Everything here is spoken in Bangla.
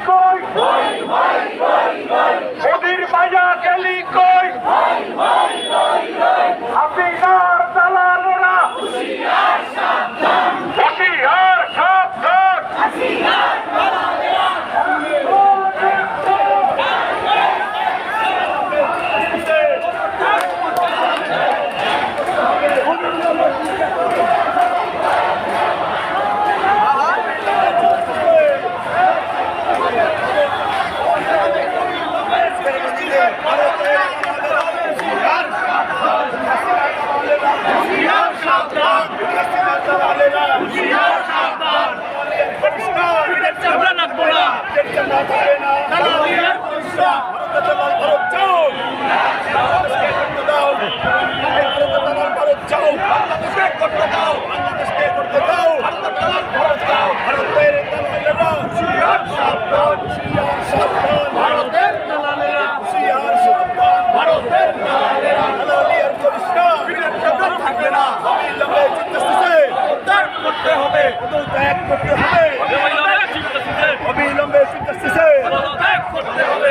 Record! থাকবে না ত্যাগ করতে হবে অবিলম্বে চিন্তাস্তিছে ত্যাগ করতে হবে